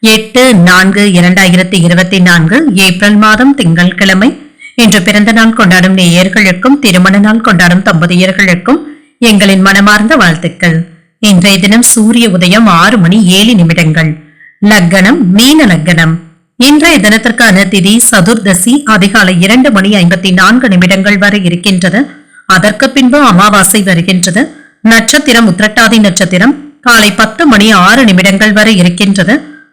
எட்டு நான்கு இரண்டாயிரத்தி இருபத்தி நான்கு ஏப்ரல் மாதம் திங்கட்கிழமை இன்று பிறந்த நாள் கொண்டாடும் நேயர்களுக்கும் திருமண நாள் கொண்டாடும் தம்பதியர்களுக்கும் எங்களின் மனமார்ந்த வாழ்த்துக்கள். இன்றைய தினம் சூரிய உதயம் ஆறு மணி ஏழு நிமிடங்கள். லக்கணம் மீன லக்கணம். இன்றைய தினத்திற்கான திதி சதுர்தசி அதிகாலை இரண்டு மணி ஐம்பத்தி நான்கு நிமிடங்கள் வரை இருக்கின்றது. அதற்கு பின்பு அமாவாசை வருகின்றது. நட்சத்திரம் உத்திரட்டாதி நட்சத்திரம் காலை பத்து மணி ஆறு நிமிடங்கள் வரை இருக்கின்றது.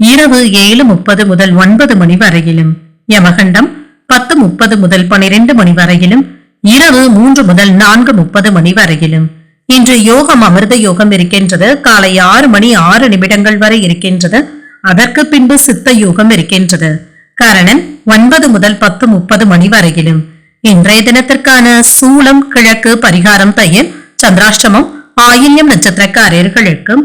இரவு ஏழு முப்பது முதல் ஒன்பது மணி வரையிலும். யமகண்டம் பத்து முப்பது முதல் பனிரெண்டு மணி வரையிலும். இரவு மூன்று முதல் நான்கு முப்பது மணி வரையிலும். இன்று யோகம் அமிர்த யோகம் இருக்கின்றது. காலை ஆறு மணி ஆறு நிமிடங்கள் வரை இருக்கின்றது. அதற்கு பின்பு சித்த யோகம் இருக்கின்றது. கரணன் ஒன்பது முதல் பத்து முப்பது மணி வரையிலும். இன்றைய தினத்திற்கான சூளம் கிழக்கு பரிகாரம் தையல் சந்திராஷ்டமம் ஆயில்யம் நட்சத்திரக்காரர்களுக்கும்